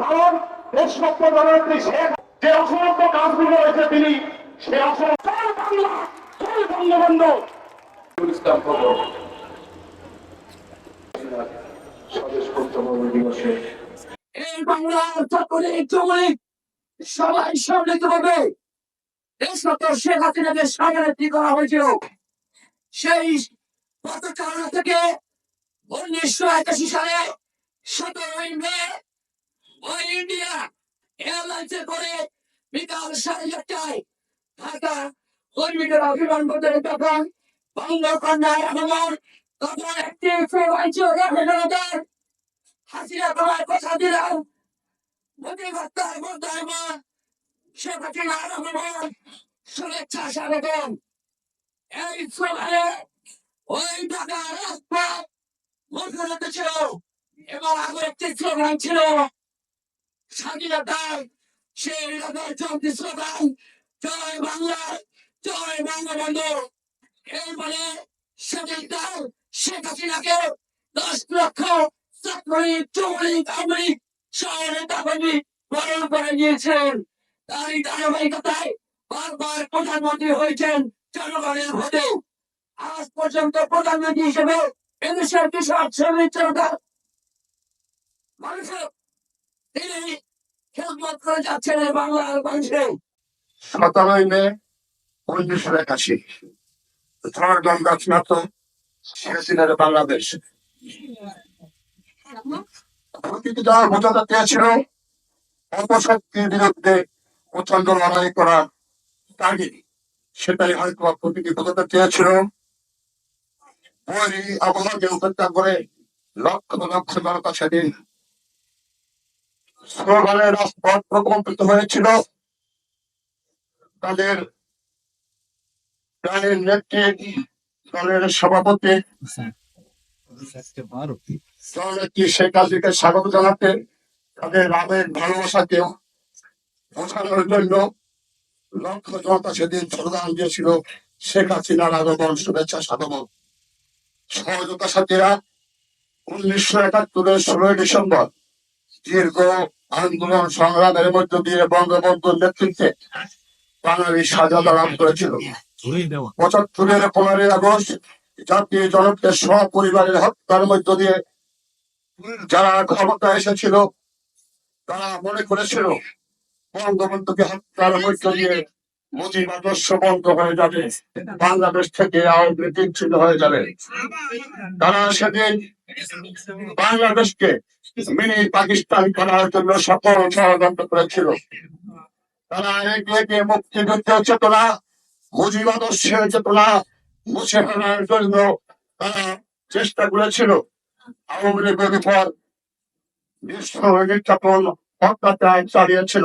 কারণ দেশভক্ত জননেত্রী শেখ যে অসমাপ্ত কাজগুলো রয়েছে তিনি সে অসম জয় বাংলা জয় বঙ্গবন্ধু। এই বাংলার সকলে চমলিক সবাই সম্মিলিত ভাবে দেশরত শেখ হাসিনাকে সামনে করা হয়েছিল, সেই পতাকা থেকে উনিশশো একাশি সালে সতেরোই মে ইন্ডিয়া এয়ারলাইন্সে করে বিকাল সাড়ে চারটায় ঢাকা কর্মীদের করতে তখন বঙ্গকন্যার তখন একটি হাসিনা তোমার কথা দিলাম। প্রতিবার্তার মধ্যে সে হাসিনার আগমন শুভেচ্ছা স্বাগতম এই স্লোগানে ওই ঢাকার রাজপথ মুখরিত ছিল এবং আগে একটি স্লোগান ছিল স্বাধীনতার সেই এলাকার চলতি স্লোগান, জয় বাংলা, জয় বঙ্গবন্ধু এই বলে সেদিন তার শেখ হাসিনাকে দশ লক্ষ ছাত্রলীগ, যুবলীগ, আওয়ামী লীগ তাকবি বরণ করে নিয়েছেন। তারই ধারাবাহিকতায় বারবার প্রধানমন্ত্রী হয়েছেন জনগণের ভোটে। আজ পর্যন্ত প্রধানমন্ত্রী হিসেবে এদেশের কৃষক, শ্রমিক মানুষের তিনি করে যাচ্ছেন বাংলার মানুষের বাংলাদেশ। প্রচণ্ড লড়াই করা তাগি সেটাই হয়তো প্রতিটি বোঝাতে চেয়েছিল। আবহাওয়াকে উপেক্ষা করে লক্ষ লক্ষ জনতা সেদিন। প্রকম্পিত হয়েছিল। তাদের প্রাণের নেত্রী, দলের সভাপতি দলনেত্রী শেখ হাসিনাকে স্বাগত জানাতে তাদের আবেগ ভালোবাসাকেও বোঝানোর জন্য লক্ষ জনতা সেদিন স্লোগান দিয়েছিল শেখ হাসিনার আগমন শুভেচ্ছা সহযোগিতা সাথীরা উনিশশো একাত্তরের ষোলোই ডিসেম্বর দীর্ঘ আন্দোলন সংগ্রামের মধ্য দিয়ে বঙ্গবন্ধুর নেতৃত্বে বাঙালি স্বাধীনতা লাভ করেছিল। পঁচাত্তরের পনেরোই আগস্ট জাতীয় জনককে সপরিবারের হত্যার মধ্য দিয়ে যারা ক্ষমতা এসেছিল তারা মনে করেছিল বঙ্গবন্ধুকে হত্যার বন্ধ হয়ে যাবে। বাংলাদেশ থেকে আওয়ামী হয়ে যাবে। তারা সেদিন বাংলাদেশকে মিনি পাকিস্তান করার জন্য সকল ষড়যন্ত্র করেছিল। তারা একে একে মুক্তিযুদ্ধের চেতনা মুজিব আদর্শের চেতনা মুছে ফেলার জন্য তারা চেষ্টা করেছিল। আওয়ামী লীগের উপর নির্যাতন চালিয়েছিল।